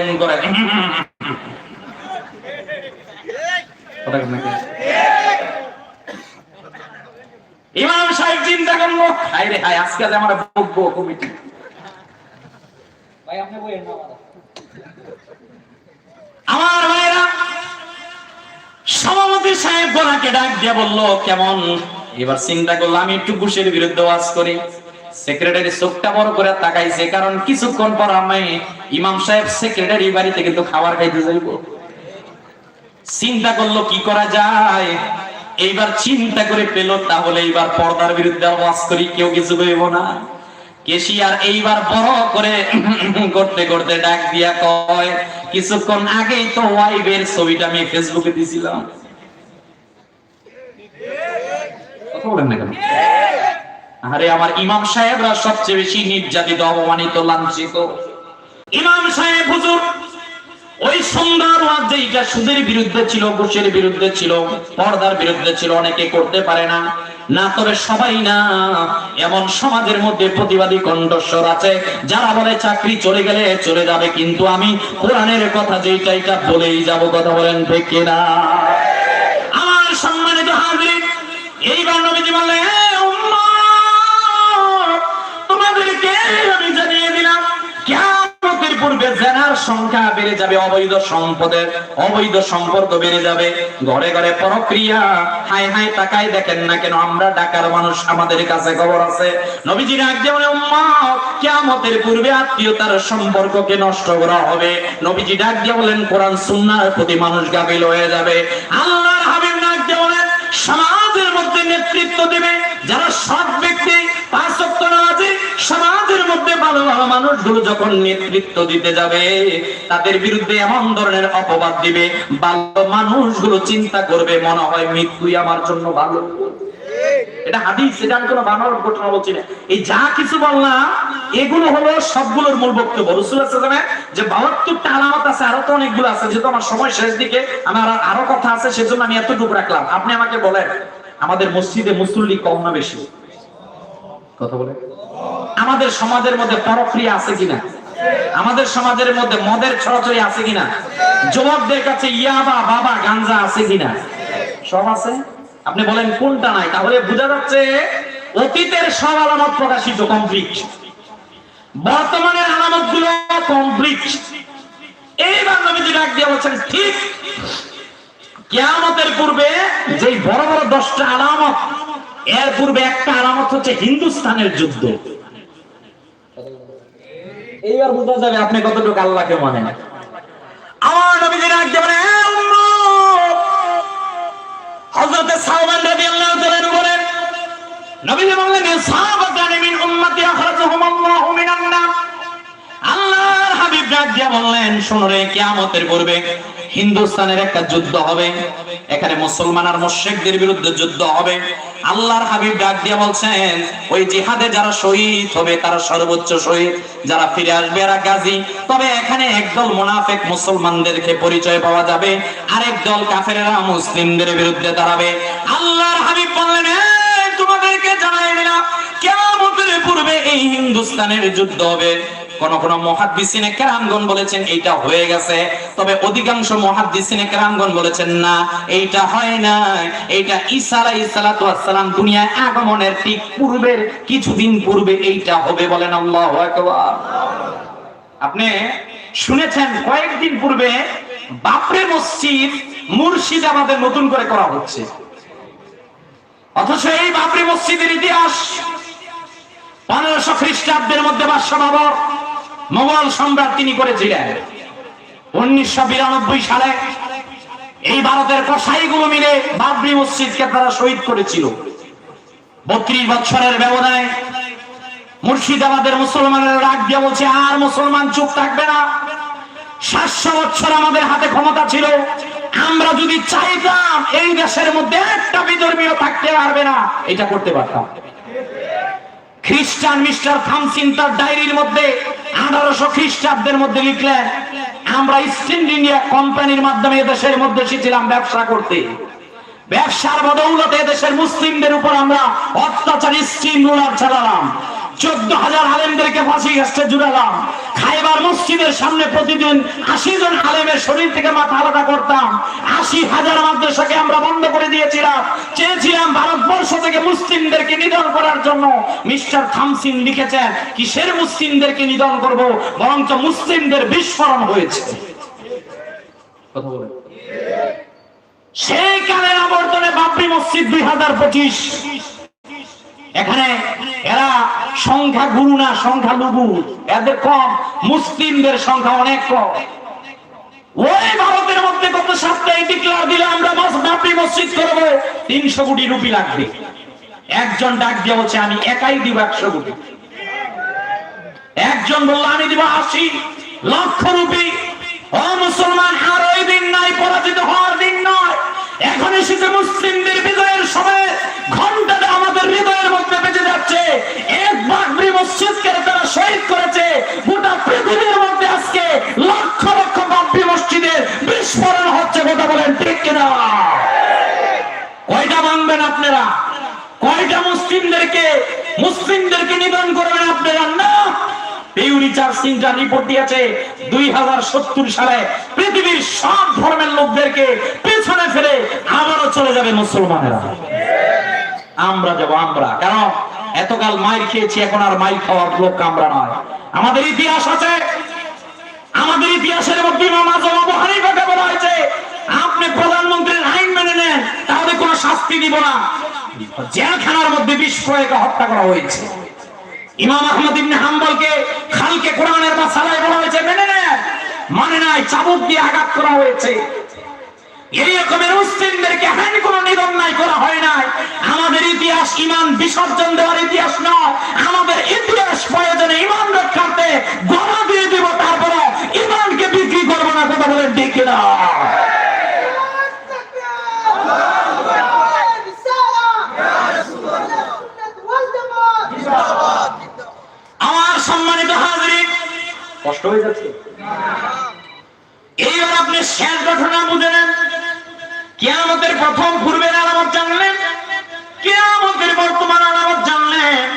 এমন করে কেমন ইমাম সাহেব চিন্তা করল হায় রে হায় আজকে আমার বকবো কমিটি। ভাই আপনি বইয়েন না আমার ভাইরা সভাপতি সাহেব গোনাকে ডাক দিয়ে বলল কেমন? এবার চিন্তা করল আমি একটু ঘুষের বিরুদ্ধে ওয়াজ করি। সেক্রেটারি চোখটা বড় করে তাকাইছে, কারণ কিছুক্ষণ পর আমি ইমাম সাহেব সেক্রেটারি বাড়িতে কিন্তু খাবার খাইতে যাইব। চিন্তা করল, কি করা যায়? এইবার চিন্তা করে পেল, তাহলে এইবার পর্দার বিরুদ্ধে ওয়াজ করি, কেউ কিছু কইব না। কেশিয়ার এইবার বড় করে করতে করতে ডাক দিয়া কয়, কিছুক্ষণ আগেই তো ওয়াইবের ছবিটা আমি ফেসবুকে দিছিলাম। কথা বলেন না কেন? আরে আমার ইমাম সাহেবরা সবচেয়ে বেশি নির্যাতিত, অপমানিত, লাঞ্ছিত। ইমাম সাহেব হুজুর, ওই সুন্দর ওয়াজ যেটা সুদের বিরুদ্ধে ছিল ঘুষের বিরুদ্ধে ছিল, পর্দার বিরুদ্ধে ছিল, অনেকে করতে পারে না। না তবে সবাই না, এমন সমাজের মধ্যে প্রতিবাদী কণ্ঠস্বর আছে, যারা বলে চাকরি চলে গেলে চলে যাবে, কিন্তু আমি কোরআনের কথা যেইটা এটা বলেই যাব, কথা বলেন ঠিক না আমার সম্মানিত হাজির, এইবার নবীজি বললেন সংখ্যা বেড়ে যাবে, অবৈধ সম্পদের, অবৈধ সম্পর্ক বেড়ে যাবে। ঘরে ঘরে পরক্রিয়া হাই হাই তাকাই দেখেন না কেন, আমরা ডাকার মানুষ, আমাদের কাছে খবর আছে। নবীজি ডাক দিয়ে বলে উম্মত, কিয়ামতের পূর্বে আত্মীয়তার সম্পর্ককে নষ্ট করা হবে। নবীজি ডাক দিয়ে বলেন, কোরআন সুন্নাহর প্রতি মানুষ গাফিল হয়ে যাবে। আল্লাহর হাবিব ডাক দিয়ে বলেন, সমাজের মধ্যে নেতৃত্ব দিবে, যারা সৎ ব্যক্তি, পাঁচ নামাজি সমাজের মধ্যে ভালো ভালো মানুষগুলো যখন নেতৃত্ব দিতে যাবে, তাদের বিরুদ্ধে এমন ধরনের অপবাদ দিবে, ভালো মানুষগুলো চিন্তা করবে, মনে হয় মৃত্যুই আমার জন্য ভালো। আপনি আমাকে বলেন, আমাদের মসজিদে মুসল্লি কম না বেশি? কথা বলে আমাদের সমাজের মধ্যে পরক্রিয়া আছে কিনা? আমাদের সমাজের মধ্যে মদের ছড়াছড়ি আছে কিনা? যুবকদের কাছে ইয়াবা বাবা গাঞ্জা আছে কিনা? সব আছে? আপনি বলেন কোনটা নাই? তাহলে বোঝা যাচ্ছে অতীতের সব আলামত প্রকাশিত কমপ্লিট বর্তমানের আলামতগুলো কমপ্লিট এইবার নবীজি ডাক দিয়ে বলছেন, ঠিক কেয়ামতের পূর্বে যে বড় বড় দশটা আলামত, এর পূর্বে একটা আলামত হচ্ছে হিন্দুস্তানের যুদ্ধ। এইবার বোঝা যাবে আপনি কতটুকু আল্লাহকে মানেন। আমার নবীজি ডাক দিয়ে বলে "এ উম্মত, হযরতে সাওবান রাদিয়াল্লাহু তাআলা বলেন নবীজি বললেন মিন আল্লাহর হাবিব বললেন শোনো রে কিয়ামতের পূর্বে হিন্দুস্তানের একটা যুদ্ধ হবে। এখানে মুসলমান আর মুশরিকদের বিরুদ্ধে যুদ্ধ হবে। আল্লাহর হাবিব ডাক দিয়া বলছেন ওই জিহাদে যারা শহীদ হবে তারা সর্বোচ্চ শহীদ। যারা ফিরে আসবে এরা গাজী। তবে এখানে একদল মুনাফিক মুসলমানদেরকে পরিচয় পাওয়া যাবে আরেক দল কাফেরেরা মুসলিমদের বিরুদ্ধে দাঁড়াবে। আল্লাহর হাবিব বললেন "এই, তোমাদেরকে জানাই দিলাম কিয়ামতের পূর্বে এই হিন্দুস্তানের যুদ্ধ হবে। কোন কোন মহাদ্দিসিনে কেরামগণ বলেছেন এইটা হয়ে গেছে, তবে অধিকাংশ মহাদ্দিসিনে কেরামগণ বলেছেন না, এইটা হয় না। এইটা ঈসা আলাইহিস সালাতু ওয়াস সালাম দুনিয়ায় আগমনের ঠিক পূর্বের কিছুদিন পূর্বে এইটা হবে বলেন আল্লাহু আকবার। আপনি শুনেছেন, কয়েকদিন পূর্বে বাপরে মসজিদ মুর্শিদাবাদে নতুন করে করা হচ্ছে। অথচ এই বাবরি মসজিদের ইতিহাস পনেরোশো খ্রিস্টাব্দের মধ্যে বাদশা বাবর মোগল সম্রাট তিনি করেছিলেন। উনিশশো বিরানব্বই সালে এই ভারতের কসাইগুলো মিলে বাবরি মসজিদকে তারা শহীদ করেছিল। বত্রিশ বছরের ব্যবধানে মুর্শিদাবাদের মুসলমানের রাগ দিয়ে বলছে, আর মুসলমান চুপ থাকবে না। সাতশো বছর আমাদের হাতে ক্ষমতা ছিল। আমরা যদি চাইতাম এই দেশের মধ্যে একটা বিধর্মীয় থাকতে পারবে না। এটা করতে পারতাম। খ্রিস্টান মিস্টার থামসিন তার ডায়েরির মধ্যে আঠারোশো খ্রিস্টাব্দের মধ্যে লিখলেন, আমরা ইস্ট ইন্ডিয়া কোম্পানির মাধ্যমে এদেশের মধ্যে এসেছিলাম ব্যবসা করতে। ব্যবসার বদৌলতে দেশের মুসলিমদের উপর আমরা অত্যাচারী স্টিম রোলার চালালাম চোদ্দ হাজার আলেমদেরকে ফাঁসি গাছটা জুড়ালাম। এবার মসজিদের সামনে প্রতিদিন আশি জন আলেমের শরীর থেকে মাথা আলাদা করতাম। আশি হাজার মাদ্রাসাকে আমরা বন্ধ করে দিয়েছিলাম। চেয়েছিলাম ভারতবর্ষ থেকে মুসলিমদেরকে নিধন করার জন্য। মিস্টার থামসিন লিখেছেন, কিসের মুসলিমদেরকে নিধন করব? বরঞ্চ মুসলিমদের বিস্ফোরণ হয়েছে। সেই কালের আবর্তনে বাবরি মসজিদ দুই হাজার পঁচিশ। এখানে এরা সংখ্যা গুরু না, সংখ্যা লুবু এদের কম, মুসলিমদের সংখ্যা অনেক কম। ওই ভারতের মধ্যে গত সপ্তাহে ডিক্লার দিলে আমরা বাবরি মসজিদ করব, তিনশো কোটি রুপি লাগবে। একজন ডাক দিয়ে বলছে, আমি একাই দিব একশো কোটি। একজন বলল, আমি দিব আশি লক্ষ রুপি। ও মুসলমান, আর ওই দিন নাই, পরাজিত হওয়ার দিন নয়। এখন এসেছে মুসলিমদের বিজয়ের সময় ঘন্টাটা আমাদের হৃদয়ের মধ্যে বেঁচে যাচ্ছে। এক বাগরি মসজিদকে তারা শহীদ করেছে। গোটা পৃথিবীর মধ্যে আজকে লক্ষ লক্ষ বাবরি মসজিদের বিস্ফোরণ হচ্ছে কথা বলেন, ঠিক কিনা? কয়টা ভাঙবেন আপনারা? কয়টা মুসলিমদেরকে মুসলিমদেরকে নিধন করবেন আপনারা? না। এতকাল খেয়েছি, এখন আর খাওয়ার লোক আমরা নয়। আমাদের ইতিহাস আছে। আমাদের ইতিহাসের আপনি প্রধানমন্ত্রীর আইন মেনে নেন, তাহলে কোনো শাস্তি দিব না। জেলখানার মধ্যে প্রয়োগে হত্যা করা হয়েছে। ইমাম আহমদ ইবনে হাম্বলকে খালকে কোরআনের বা সালায় বলা হয়েছে, মেনে নেন মানে নাই, চাবুক দিয়ে আঘাত করা হয়েছে। এই রকমের কোনো নাই, করা হয় নাই। আমাদের ইতিহাস ইমান বিসর্জন দেওয়ার ইতিহাস নয় আমাদের ইতিহাস প্রয়োজনে ইমান রক্ষার্থে দিয়ে দিব, তারপরে ইমানকে বিক্রি করব না, কথা বলেন ঠিক না আমার সম্মানিত হাজরিন কষ্ট হয়ে যাচ্ছে। এইবার আপনি শেষ ঘটনা বুঝে নেন। কেয়ামতের প্রথম পূর্বের আলামত জানলেন। কেয়ামতের বর্তমান আলামত জানলেন।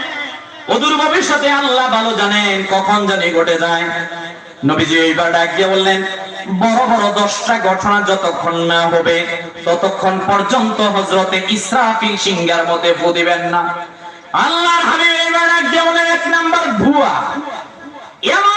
অদূর ভবিষ্যতে আল্লাহ ভালো জানেন কখন জানি ঘটে যায়। নবীজি এইবার ডাক বললেন, বড় বড় দশটা ঘটনা যতক্ষণ না হবে, ততক্ষণ পর্যন্ত হজরতে ইসরাফিল সিংহার মধ্যে ফু দিবেন না। আল্লাহর হাবিব এইবার ডাক দিয়ে বললেন, এক নাম্বার ধোঁয়া এমন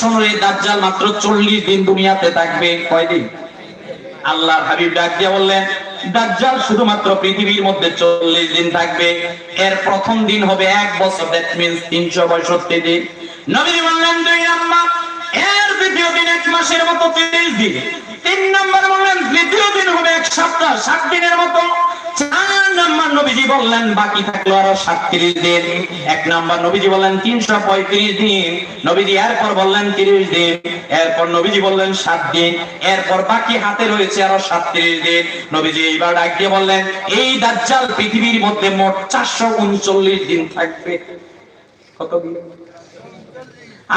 শোনো এই দাজ্জাল মাত্র চল্লিশ দিন দুনিয়াতে থাকবে। কয়দিন? আল্লাহর হাবিব ডাক দিয়ে বললেন, দাজ্জাল শুধুমাত্র পৃথিবীর মধ্যে চল্লিশ দিন থাকবে। এর প্রথম দিন হবে এক বছর দ্যাট মিনস তিনশো পঁয়ষট্টি দিন। নবীজি বললেন, দুই নাম্বার। এর দ্বিতীয় দিন এক মাসের মতো তিরিশ দিন। তিন নম্বর বললেন তৃতীয় দিন হবে এক সপ্তাহ, সাত দিনের মতো। চার নাম্বার নবীজি বললেন, বাকি থাকল আরও সাতত্রিশ দিন। এক নাম্বার নবীজি বললেন, তিনশো পঁয়ত্রিশ দিন। নবীজি এরপর বললেন, তিরিশ দিন। এরপর নবীজি বললেন, সাত দিন। এরপর বাকি হাতে রয়েছে আরও সাতত্রিশ দিন। নবীজি এইবার ডাক দিয়ে বললেন, এই দাজ্জাল পৃথিবীর মধ্যে মোট চারশো উনচল্লিশ দিন থাকবে। কত দিন?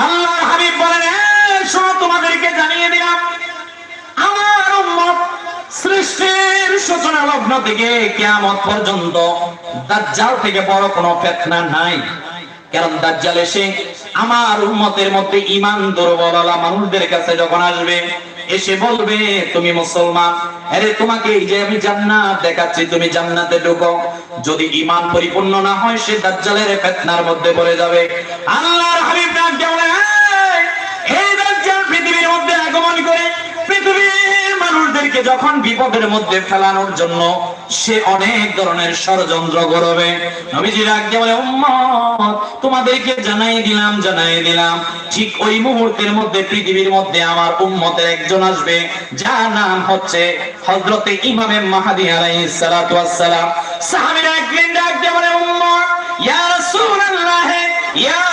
আল্লাহর হাবিব বলেন তোমাদেরকে জানিয়ে দিলাম, আমার উম্মত সৃষ্টির সূচনা লগ্ন থেকে কিয়ামত পর্যন্ত দাজ্জাল থেকে বড় কোনো ফিতনা নাই। কারণ দাজ্জাল এসে আমার উম্মতের মধ্যে ঈমান দুর্বললা মানুষদের কাছে যখন আসবে, এসে বলবে, তুমি মুসলমান, আরে তোমাকে এই যে আমি জান্নাত দেখাচ্ছি, তুমি জান্নাতে ঢুকো। যদি ঈমান পরিপূর্ণ না হয়, সে দাজ্জালের ফিতনার মধ্যে পড়ে যাবে। আল্লাহর হাবিব ডাক পৃথিবীর মানুষদেরকে যখন বিপদের মধ্যে ফেলানোর জন্য সে অনেক ধরনের ষড়যন্ত্র করবে। নবীজি ডাক বলে, উম্মত, তোমাদেরকে জানাই দিলাম জানাই দিলাম। ঠিক ওই মুহূর্তের মধ্যে, পৃথিবীর মধ্যে আমার উম্মতের একজন আসবে। যার নাম হচ্ছে হযরতে ইমামে মাহাদি আলাইহিস সালাতু ওয়াস সালাম। সাহাবীরা একদিন ডাক দিয়ে বলে, উম্মত, ইয়া রাসূলুল্লাহ, ইয়া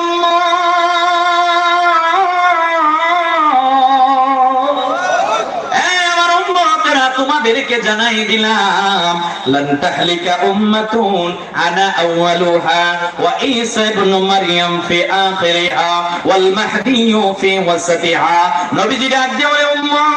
তোমাদেরকে জানাই দিলাম, লান তাহলিকা উম্মাতুন, আনা আউয়ালুহা, ওয়া ঈসা ইবনে মারইয়াম ফি আখিরিহা, ওয়াল মাহদি ফি ওয়াসাতিহা। নবীজি ডাক দিয়ে বলে, উম্মত,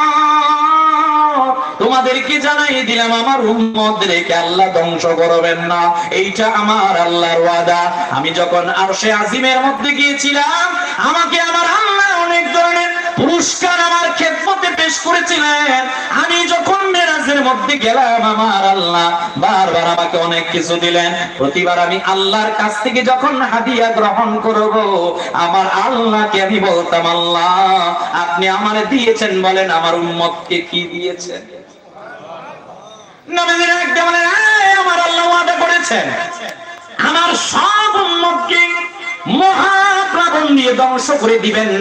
তোমাদেরকে জানাই দিলাম, আমার উম্মতদেরকে আল্লাহ ধ্বংস করবেন না। এইটা আমার আল্লাহর ওয়াদা। আমি যখন আরশে আজিমের মধ্যে গিয়েছিলাম, আমাকে আমার আল্লাহ অনেক ধরনের পুরস্কার আমার খেদমতে পেশ করেছিলেন। আমি যখন মেরাজের মধ্যে গেলাম আমার আল্লাহ। বারবার আমাকে অনেক কিছু দিলেন। প্রতিবার আমি আল্লাহর কাছ থেকে যখন হাদিয়া গ্রহণ করব আমার আল্লাহকে আমি বলতাম আল্লাহ আপনি আমারে দিয়েছেন বলেন আমার উম্মতকে কি দিয়েছেন? নবীজির একটা বলেন "এই, আমার আল্লাহ ওয়াদা করেছেন। আমার সব উম্মতকে মহাপ্লাবন দিয়ে ধ্বংস করে দিবেন।